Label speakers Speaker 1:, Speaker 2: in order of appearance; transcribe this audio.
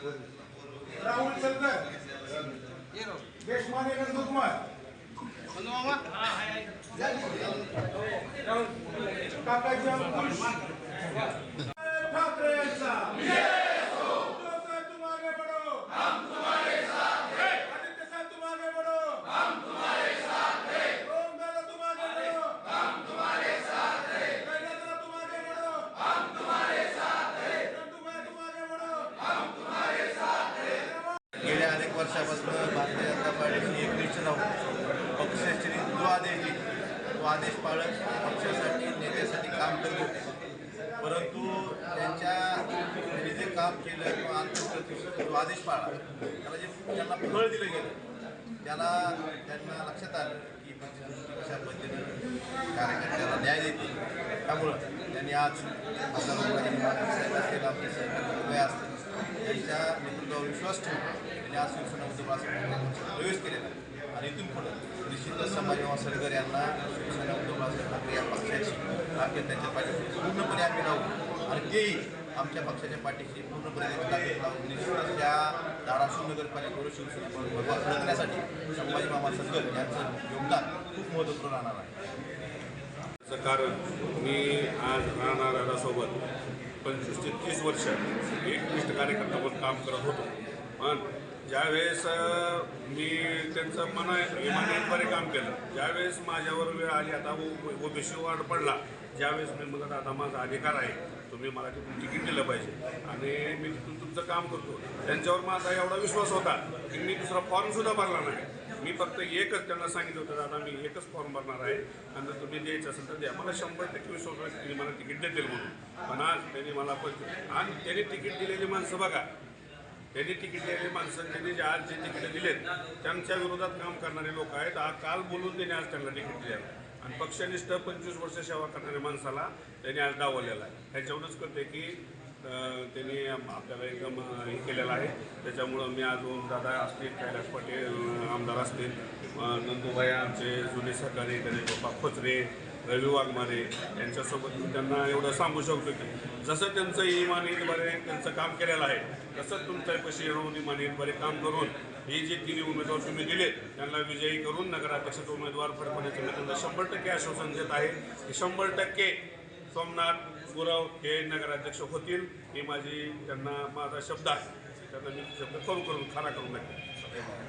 Speaker 1: રાહુલ શંકર દેશમાની નંદકુમાર
Speaker 2: કાકાજી અંકુશ वर्षापासून भारतीय जनता पार्टीची एकनिष्ठ राहून पक्षाचे जो आदेश देईल तो आदेश पाळत पक्षासाठी नेत्यासाठी काम करत होते. परंतु त्यांच्या त्यांनी जे काम केलं किंवा आत्मप्रतिष्ठा जो आदेश पाळला त्याला जे त्यांना फळ दिलं गेलं त्याला त्यांना लक्षात आलं की पक्षाची कशा पद्धतीनं कार्यकर्त्याला न्याय देते त्यामुळं त्यांनी आज आता साहेब असतील आपले सहकारी असतील त्यांच्या नेतृत्वावर विश्वास ठेवून त्यांनी आज शिवसेना प्रवेश केलेला आहे. आणि इथून पुढं निश्चितच संभाजी सलगर यांना शिवसेना उद्धव ठाकरे या पक्षाची ताकद त्यांच्या पाठीशी पूर्णपणे आम्ही राहू. आणि तेही आमच्या पक्षाच्या पाठीशी पूर्णपणे लावून निश्चितच त्या धाराशिव नगरपालिकेवर शिवसेना भगवा संभाजी मामा सलगर यांचं योगदान खूप महत्त्वपूर्ण राहणार आहे.
Speaker 3: कारण मी आज राहणाऱ्यासोबत पंचवीस ते तीस वर्ष एकनिष्ठ कार्यकर्ता म्हणून काम करत होतो. पण ज्यावेळेस मी त्यांचं मना इमानद्वारे काम केलं ज्यावेळेस माझ्यावर वेळ आली आता ओबीसी वार्ड पडला ज्यावेळेस मी म्हणत आता माझा अधिकार आहे. तुम्ही मला तिथून तिकीट दिलं पाहिजे. आणि मी तिथून तुमचं काम करतो. त्यांच्यावर माझा एवढा विश्वास होता की मी दुसरा फॉर्मसुद्धा भरला नाही. मी फक्त एकच त्यांना सांगितलं होतं दादा मी एकच फॉर्म भरणार आहे. आणि जर तुम्ही द्यायचं असेल तर द्या. मला शंभर टक्के विश्वास होता की तुम्ही मला तिकीट देतील म्हणून. पण आज त्यांनी मला पण आणि त्यांनी तिकीट दिलेली माणसं बघा त्यांनी तिकीट दिलेली माणसं त्यांनी जे आज जे तिकीट दिलेत त्यांच्या विरोधात काम करणारे लोक आहेत. आज काल बोलून त्यांनी आज त्यांना तिकीट दिले आणि पक्षनिष्ठ पंचवीस वर्ष सेवा करणाऱ्या माणसाला त्यांनी आज डावलेला आहे. ह्याच्यावरच करते की त्यांनी आपल्याला एकदम हे केलेलं आहे. त्याच्यामुळं मी आज दादा असतील कैलास पाटील आमदार असतील अं, नंदूभाई आमचे जुने सहकारी गणेश बाप्पा खोचरे रवी वाघमारे यांच्यासोबत मी त्यांना एवढं सांगू शकतो की जसं त्यांचं इमानीद्वारे त्यांचं काम केलेलं आहे तसंच तुमच्या पैसे येऊन इमानीद्वारे काम करून ही जे तिन्ही उमेदवार तुम्ही दिले त्यांना विजयी करून नगराध्यक्षाचा उमेदवार फडकवण्याचं मी त्यांना शंभर टक्के आश्वासन देत आहे की शंभर टक्के सोमनाथ गुरव हे नगराध्यक्ष होतील ही माझी त्यांना माझा शब्द आहे. त्यांना मी शब्द करून करून खरा करून नक्की